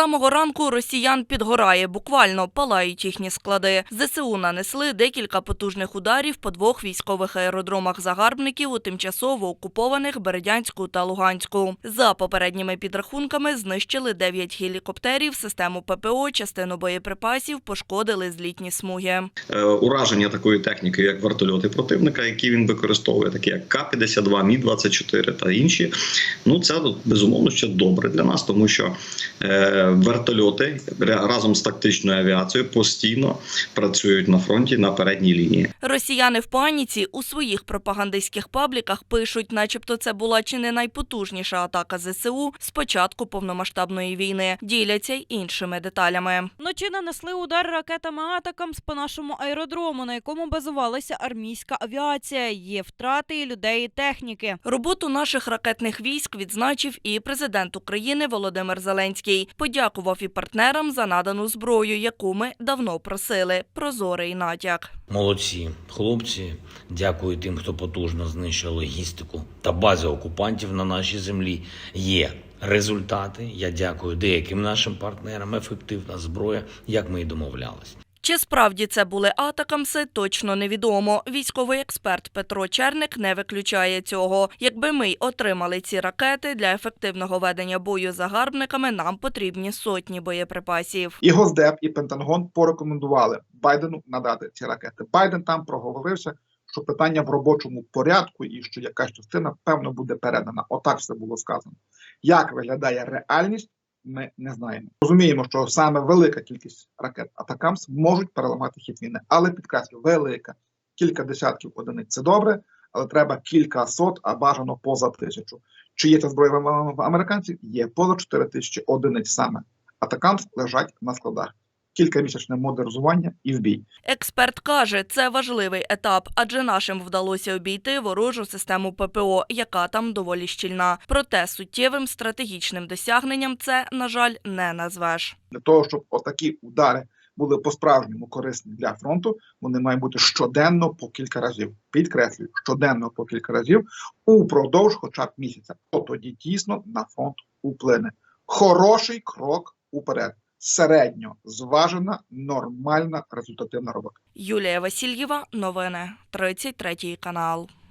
самого ранку росіян підгорає, буквально палають їхні склади. ЗСУ нанесли декілька потужних ударів по двох військових аеродромах загарбників у тимчасово окупованих Бердянську та Луганську. За попередніми підрахунками знищили 9 гелікоптерів, систему ППО, частину боєприпасів, пошкодили злітні смуги. Е, ураження такої техніки, як вертольоти противника, які він використовує, такі як К-52, Мі-24 та інші. Ну це безумовно ще добре для нас, тому що е, вертольоти разом з тактичною авіацією постійно працюють на фронті на передній лінії. Росіяни в паніці у своїх пропагандистських пабліках пишуть, начебто це була чи не найпотужніша атака ЗСУ з початку повномасштабної війни. Діляться й іншими деталями. Вночі нанесли удар ракетами атакамс по нашому аеродрому, на якому базувалася армійська авіація. Є втрати і людей і техніки. Роботу наших ракетних військ відзначив і президент України Володимир Зеленський. Подякував і партнерам за надану зброю, яку ми давно просили. Прозорий натяк. Молодці, хлопці. Дякую тим, хто потужно знищив логістику та бази окупантів на нашій землі. Є результати. Я дякую деяким нашим партнерам. Ефективна зброя, як ми і домовлялись. Чи справді це були атакамси, точно невідомо. Військовий експерт Петро Черник не виключає цього. Якби ми й отримали ці ракети для ефективного ведення бою загарбниками, нам потрібні сотні боєприпасів. І Госдеп, і Пентагон порекомендували Байдену надати ці ракети. Байден там проговорився, що питання в робочому порядку і що якась частина певно буде передана. Отак все було сказано. Як виглядає реальність, ми не знаємо. Розуміємо, що саме велика кількість ракет Атакамс можуть переламати хід війни, але підкреслю, велика кілька десятків одиниць це добре, але треба кілька сот, а бажано поза тисячу. Чи є ця зброя в американців? Є поза 4 тисячі одиниць саме. Атакамс лежать на складах. Кількамісячне модернізування і в бій. Експерт каже, це важливий етап, адже нашим вдалося обійти ворожу систему ППО, яка там доволі щільна. Проте суттєвим стратегічним досягненням це, на жаль, не назвеш. Для того, щоб отакі удари були по-справжньому корисні для фронту, вони мають бути щоденно по кілька разів. Підкреслюю, щоденно по кілька разів упродовж хоча б місяця. То тоді дійсно на фронт уплине. Хороший крок уперед. Середньо зважена, нормальна результативна робота. Юлія Васильєва, новини, 33 канал.